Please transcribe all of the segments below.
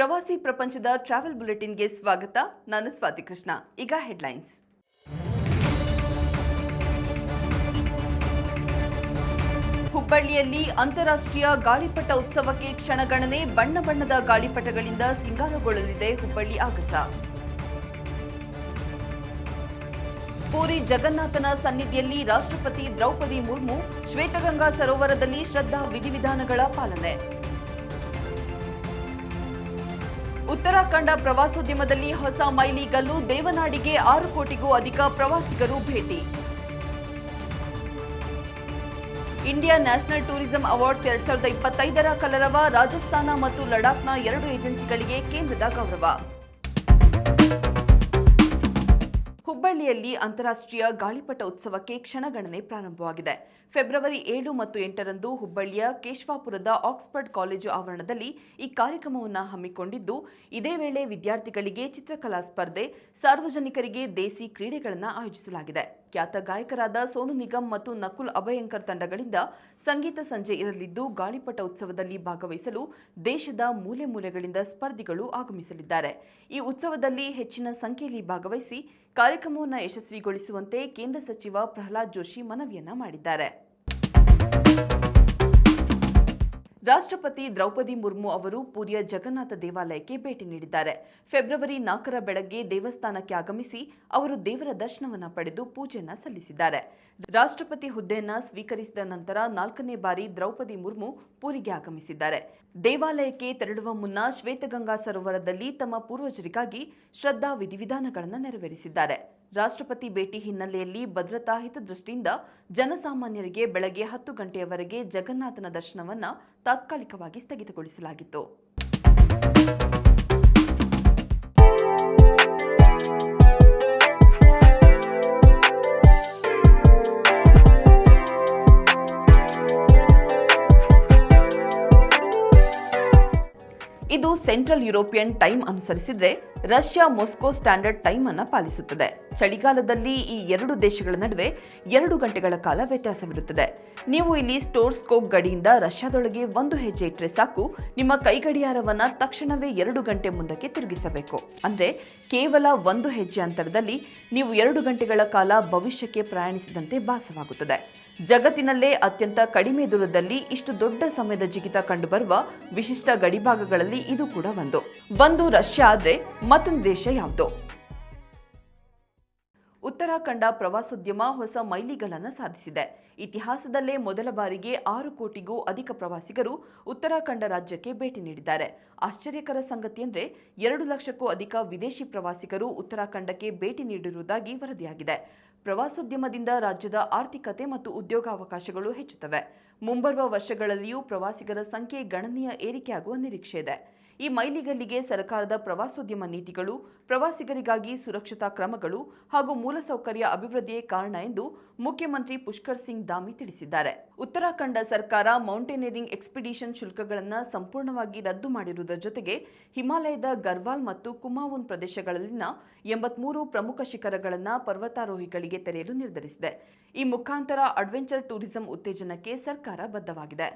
ಪ್ರವಾಸಿ ಪ್ರಪಂಚದ ಟ್ರಾವೆಲ್ ಬುಲೆಟಿನ್ಗೆ ಸ್ವಾಗತ. ನಾನು ಸ್ವಾತಿ ಕೃಷ್ಣ. ಈಗ ಹೆಡ್ಲೈನ್ಸ್ ಹುಬ್ಬಳ್ಳಿಯಲ್ಲಿ ಅಂತಾರಾಷ್ಟ್ರೀಯ ಗಾಳಿಪಟ ಉತ್ಸವಕ್ಕೆ ಕ್ಷಣಗಣನೆ, ಬಣ್ಣ ಬಣ್ಣದ ಗಾಳಿಪಟಗಳಿಂದ ಸಿಂಗಾರಗೊಳ್ಳಲಿದೆ ಹುಬ್ಬಳ್ಳಿ ಆಗಸ. ಪೂರಿ ಜಗನ್ನಾಥನ ಸನ್ನಿಧಿಯಲ್ಲಿ ರಾಷ್ಟ್ರಪತಿ ದ್ರೌಪದಿ ಮುರ್ಮು ಶ್ವೇತಗಂಗಾ ಸರೋವರದಲ್ಲಿ ಶ್ರದ್ಧಾ ವಿಧಿವಿಧಾನಗಳ ಪಾಲನೆ. ಉತ್ತರಾಖಂಡ ಪ್ರವಾಸೋದ್ಯಮದಲ್ಲಿ ಹೊಸ ಮೈಲಿಗಲ್ಲು ದೇವನಾಡಿಗೆ ಆರು ಕೋಟಿಗೂ ಅಧಿಕ ಪ್ರವಾಸಿಗರು ಭೇಟಿ. ಇಂಡಿಯಾ ನ್ಯಾಷನಲ್ ಟೂರಿಸಂ ಅವಾರ್ಡ್ಸ್ ಎರಡ್ ಸಾವಿರದ ಇಪ್ಪತ್ತೈದರ ಕಲರವ ರಾಜಸ್ಥಾನ ಮತ್ತು ಲಡಾಖ್ನ ಎರಡು ಏಜೆನ್ಸಿಗಳಿಗೆ ಕೇಂದ್ರದ ಗೌರವ. ಹುಬ್ಬಳ್ಳಿಯಲ್ಲಿ ಅಂತಾರಾಷ್ಟ್ರೀಯ ಗಾಳಿಪಟ ಉತ್ಸವಕ್ಕೆ ಕ್ಷಣಗಣನೆ ಪ್ರಾರಂಭವಾಗಿದೆ. ಫೆಬ್ರವರಿ ಏಳು ಮತ್ತು ಎಂಟರಂದು ಹುಬ್ಬಳ್ಳಿಯ ಕೇಶವಾಪುರದ ಆಕ್ಸ್ಫರ್ಡ್ ಕಾಲೇಜು ಆವರಣದಲ್ಲಿ ಈ ಕಾರ್ಯಕ್ರಮವನ್ನು ಹಮ್ಮಿಕೊಂಡಿದ್ದು, ಇದೇ ವೇಳೆ ವಿದ್ಯಾರ್ಥಿಗಳಿಗೆ ಚಿತ್ರಕಲಾ ಸ್ಪರ್ಧೆ, ಸಾರ್ವಜನಿಕರಿಗೆ ದೇಸಿ ಕ್ರೀಡೆಗಳನ್ನು ಆಯೋಜಿಸಲಾಗಿದೆ. ಖ್ಯಾತ ಗಾಯಕರಾದ ಸೋನು ನಿಗಮ್ ಮತ್ತು ನಕುಲ್ ಅಭಯಂಕರ್ ತಂಡಗಳಿಂದ ಸಂಗೀತ ಸಂಜೆ ಇರಲಿದ್ದು, ಗಾಳಿಪಟ ಉತ್ಸವದಲ್ಲಿ ಭಾಗವಹಿಸಲು ದೇಶದ ಮೂಲೆ ಮೂಲೆಗಳಿಂದ ಸ್ಪರ್ಧಿಗಳು ಆಗಮಿಸಲಿದ್ದಾರೆ. ಈ ಉತ್ಸವದಲ್ಲಿ ಹೆಚ್ಚಿನ ಸಂಖ್ಯೆಯಲ್ಲಿ ಭಾಗವಹಿಸಿ ಕಾರ್ಯಕ್ರಮವನ್ನು ಯಶಸ್ವಿಗೊಳಿಸುವಂತೆ ಕೇಂದ್ರ ಸಚಿವ ಪ್ರಹ್ಲಾದ್ ಜೋಶಿ ಮನವಿಯನ್ನ ಮಾಡಿದ್ದಾರೆ. ರಾಷ್ಟ್ರಪತಿ ದ್ರೌಪದಿ ಮುರ್ಮು ಅವರು ಪುರಿಯ ಜಗನ್ನಾಥ ದೇವಾಲಯಕ್ಕೆ ಭೇಟಿ ನೀಡಿದ್ದಾರೆ. ಫೆಬ್ರವರಿ ನಾಲ್ಕರ ಬೆಳಗ್ಗೆ ದೇವಸ್ಥಾನಕ್ಕೆ ಆಗಮಿಸಿ ಅವರು ದೇವರ ದರ್ಶನವನ್ನು ಪಡೆದು ಪೂಜೆಯನ್ನು ಸಲ್ಲಿಸಿದ್ದಾರೆ. ರಾಷ್ಟ್ರಪತಿ ಹುದ್ದೆಯನ್ನು ಸ್ವೀಕರಿಸಿದ ನಂತರ ನಾಲ್ಕನೇ ಬಾರಿ ದ್ರೌಪದಿ ಮುರ್ಮು ಪೂರಿಗೆ ಆಗಮಿಸಿದ್ದಾರೆ. ದೇವಾಲಯಕ್ಕೆ ತೆರಳುವ ಮುನ್ನ ಶ್ವೇತಗಂಗಾ ಸರೋವರದಲ್ಲಿ ತಮ್ಮ ಪೂರ್ವಜರಿಗಾಗಿ ಶ್ರದ್ಧಾ ವಿಧಿವಿಧಾನಗಳನ್ನು ನೆರವೇರಿಸಿದ್ದಾರೆ. ರಾಷ್ಟ್ರಪತಿ ಭೇಟಿ ಹಿನ್ನೆಲೆಯಲ್ಲಿ ಭದ್ರತಾ ಹಿತದೃಷ್ಟಿಯಿಂದ ಜನಸಾಮಾನ್ಯರಿಗೆ ಬೆಳಗ್ಗೆ ಹತ್ತು ಗಂಟೆಯವರೆಗೆ ಜಗನ್ನಾಥನ ದರ್ಶನವನ್ನು ತಾತ್ಕಾಲಿಕವಾಗಿ ಸ್ಥಗಿತಗೊಳಿಸಲಾಗಿತ್ತು. ಇದು ಸೆಂಟ್ರಲ್ ಯುರೋಪಿಯನ್ ಟೈಮ್ ಅನುಸರಿಸಿದ್ರೆ ರಷ್ಯಾ ಮೊಸ್ಕೋ ಸ್ಟ್ಯಾಂಡರ್ಡ್ ಟೈಮ್ ಅನ್ನ ಪಾಲಿಸುತ್ತದೆ. ಚಳಿಗಾಲದಲ್ಲಿ ಈ ಎರಡು ದೇಶಗಳ ನಡುವೆ ಎರಡು ಗಂಟೆಗಳ ಕಾಲ ವ್ಯತ್ಯಾಸವಿರುತ್ತದೆ. ನೀವು ಇಲ್ಲಿ ಸ್ಟೋರ್ ಸ್ಕೋಪ್ ಗಡಿಯಿಂದ ರಷ್ಯಾದೊಳಗೆ ಒಂದು ಹೆಜ್ಜೆ ಇಟ್ಟರೆ ಸಾಕು, ನಿಮ್ಮ ಕೈಗಡಿಯಾರವನ್ನ ತಕ್ಷಣವೇ ಎರಡು ಗಂಟೆ ಮುಂದಕ್ಕೆ ತಿರುಗಿಸಬೇಕು. ಅಂದ್ರೆ ಕೇವಲ ಒಂದು ಹೆಜ್ಜೆ ಅಂತರದಲ್ಲಿ ನೀವು ಎರಡು ಗಂಟೆಗಳ ಕಾಲ ಭವಿಷ್ಯಕ್ಕೆ ಪ್ರಯಾಣಿಸಿದಂತೆ ಭಾಸವಾಗುತ್ತದೆ. ಜಗತ್ತಿನಲ್ಲೇ ಅತ್ಯಂತ ಕಡಿಮೆ ದೂರದಲ್ಲಿ ಇಷ್ಟು ದೊಡ್ಡ ಸಮಯದ ಜಿಗಿತ ಕಂಡುಬರುವ ವಿಶಿಷ್ಟ ಗಡಿಭಾಗಗಳಲ್ಲಿ ಇದು ಕೂಡ ಒಂದು. ಒಂದು ರಷ್ಯಾ ಆದ್ರೆ ಮತ್ತೊಂದು ದೇಶ ಯಾವುದು? ಉತ್ತರಾಖಂಡ ಪ್ರವಾಸೋದ್ಯಮ ಹೊಸ ಮೈಲಿಗಲನ್ನು ಸಾಧಿಸಿದೆ. ಇತಿಹಾಸದಲ್ಲೇ ಮೊದಲ ಬಾರಿಗೆ ಆರು ಕೋಟಿಗೂ ಅಧಿಕ ಪ್ರವಾಸಿಗರು ಉತ್ತರಾಖಂಡ ರಾಜ್ಯಕ್ಕೆ ಭೇಟಿ ನೀಡಿದ್ದಾರೆ. ಆಶ್ಚರ್ಯಕರ ಸಂಗತಿ ಅಂದರೆ ಎರಡು ಲಕ್ಷಕ್ಕೂ ಅಧಿಕ ವಿದೇಶಿ ಪ್ರವಾಸಿಗರು ಉತ್ತರಾಖಂಡಕ್ಕೆ ಭೇಟಿ ನೀಡಿರುವುದಾಗಿ ವರದಿಯಾಗಿದೆ. ಪ್ರವಾಸೋದ್ಯಮದಿಂದ ರಾಜ್ಯದ ಆರ್ಥಿಕತೆ ಮತ್ತು ಉದ್ಯೋಗಾವಕಾಶಗಳು ಹೆಚ್ಚುತ್ತವೆ. ಮುಂಬರುವ ವರ್ಷಗಳಲ್ಲಿಯೂ ಪ್ರವಾಸಿಗರ ಸಂಖ್ಯೆ ಗಣನೀಯ ಏರಿಕೆಯಾಗುವ ನಿರೀಕ್ಷೆ ಇದೆ. ಈ ಮೈಲಿಗಲ್ಲಿಗೆ ಸರ್ಕಾರದ ಪ್ರವಾಸೋದ್ಯಮ ನೀತಿಗಳು, ಪ್ರವಾಸಿಗರಿಗಾಗಿ ಸುರಕ್ಷತಾ ಕ್ರಮಗಳು ಹಾಗೂ ಮೂಲಸೌಕರ್ಯ ಅಭಿವೃದ್ಧಿಯೇ ಕಾರಣ ಎಂದು ಮುಖ್ಯಮಂತ್ರಿ ಪುಷ್ಕರ್ ಸಿಂಗ್ ದಾಮಿ ತಿಳಿಸಿದ್ದಾರೆ. ಉತ್ತರಾಖಂಡ ಸರ್ಕಾರ ಮೌಂಟೇನಿಯರಿಂಗ್ ಎಕ್ಸ್ಪಿಡಿಷನ್ ಶುಲ್ಕಗಳನ್ನು ಸಂಪೂರ್ಣವಾಗಿ ರದ್ದು ಮಾಡಿರುವುದರ ಜೊತೆಗೆ ಹಿಮಾಲಯದ ಗರ್ವಾಲ್ ಮತ್ತು ಕುಮಾವುನ್ ಪ್ರದೇಶಗಳಲ್ಲಿನ ಎಂಬತ್ಮೂರು ಪ್ರಮುಖ ಶಿಖರಗಳನ್ನು ಪರ್ವತಾರೋಹಿಗಳಿಗೆ ತೆರೆಯಲು ನಿರ್ಧರಿಸಿದೆ. ಈ ಮುಖಾಂತರ ಅಡ್ವೆಂಚರ್ ಟೂರಿಸಂ ಉತ್ತೇಜನಕ್ಕೆ ಸರ್ಕಾರ ಬದ್ಧವಾಗಿದೆ.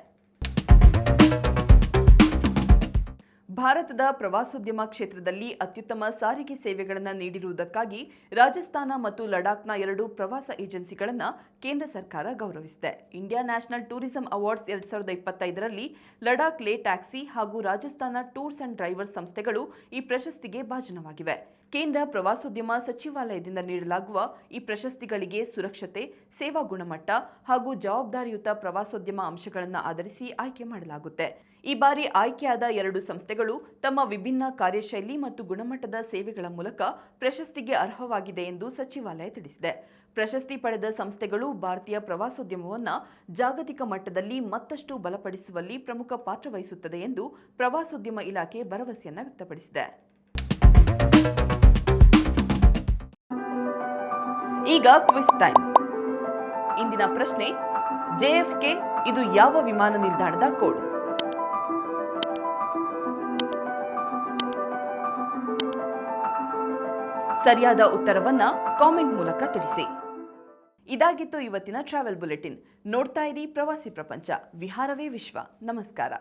ಭಾರತದ ಪ್ರವಾಸೋದ್ಯಮ ಕ್ಷೇತ್ರದಲ್ಲಿ ಅತ್ಯುತ್ತಮ ಸಾರಿಗೆ ಸೇವೆಗಳನ್ನು ನೀಡಿರುವುದಕ್ಕಾಗಿ ರಾಜಸ್ಥಾನ ಮತ್ತು ಲಡಾಖ್ನ ಎರಡು ಪ್ರವಾಸ ಏಜೆನ್ಸಿಗಳನ್ನು ಕೇಂದ್ರ ಸರ್ಕಾರ ಗೌರವಿಸಿದೆ. ಇಂಡಿಯಾ ನ್ಯಾಷನಲ್ ಟೂರಿಸಂ ಅವಾರ್ಡ್ಸ್ ಎರಡ್ ಸಾವಿರದ ಇಪ್ಪತ್ತೈದರಲ್ಲಿ ಲಡಾಖ್ ಲೇ ಟ್ಯಾಕ್ಸಿ ಹಾಗೂ ರಾಜಸ್ಥಾನ ಟೂರ್ಸ್ ಅಂಡ್ ಡ್ರೈವರ್ಸ್ ಸಂಸ್ಥೆಗಳು ಈ ಪ್ರಶಸ್ತಿಗೆ ಭಾಜನವಾಗಿವೆ. ಕೇಂದ್ರ ಪ್ರವಾಸೋದ್ಯಮ ಸಚಿವಾಲಯದಿಂದ ನೀಡಲಾಗುವ ಈ ಪ್ರಶಸ್ತಿಗಳಿಗೆ ಸುರಕ್ಷತೆ, ಸೇವಾ ಗುಣಮಟ್ಟ ಹಾಗೂ ಜವಾಬ್ದಾರಿಯುತ ಪ್ರವಾಸೋದ್ಯಮ ಅಂಶಗಳನ್ನು ಆಧರಿಸಿ ಆಯ್ಕೆ ಮಾಡಲಾಗುತ್ತೆ. ಈ ಬಾರಿ ಆಯ್ಕೆಯಾದ ಎರಡು ಸಂಸ್ಥೆಗಳು ತಮ್ಮ ವಿಭಿನ್ನ ಕಾರ್ಯಶೈಲಿ ಮತ್ತು ಗುಣಮಟ್ಟದ ಸೇವೆಗಳ ಮೂಲಕ ಪ್ರಶಸ್ತಿಗೆ ಅರ್ಹವಾಗಿದೆ ಎಂದು ಸಚಿವಾಲಯ ತಿಳಿಸಿದೆ. ಪ್ರಶಸ್ತಿ ಪಡೆದ ಸಂಸ್ಥೆಗಳು ಭಾರತೀಯ ಪ್ರವಾಸೋದ್ಯಮವನ್ನು ಜಾಗತಿಕ ಮಟ್ಟದಲ್ಲಿ ಮತ್ತಷ್ಟು ಬಲಪಡಿಸುವಲ್ಲಿ ಪ್ರಮುಖ ಪಾತ್ರ ವಹಿಸುತ್ತದೆ ಎಂದು ಪ್ರವಾಸೋದ್ಯಮ ಇಲಾಖೆ ಭರವಸೆಯನ್ನು ವ್ಯಕ್ತಪಡಿಸಿದೆ. ಈಗ ಕ್ವಿಸ್ ಟೈಮ್. ಇಂದಿನ ಪ್ರಶ್ನೆ ಜೆಎಫ್ಕೆ ಇದು ಯಾವ ವಿಮಾನ ನಿಲ್ದಾಣದ ಕೋಡ್? ಸರಿಯಾದ ಉತ್ತರವನ್ನ ಕಾಮೆಂಟ್ ಮೂಲಕ ತಿಳಿಸಿ. ಇದಾಗಿತ್ತು ಇವತ್ತಿನ ಟ್ರಾವೆಲ್ ಬುಲೆಟಿನ್. ನೋಡ್ತಾ ಇರಿ ಪ್ರವಾಸಿ ಪ್ರಪಂಚ. ವಿಹಾರವೇ ವಿಶ್ವ. ನಮಸ್ಕಾರ.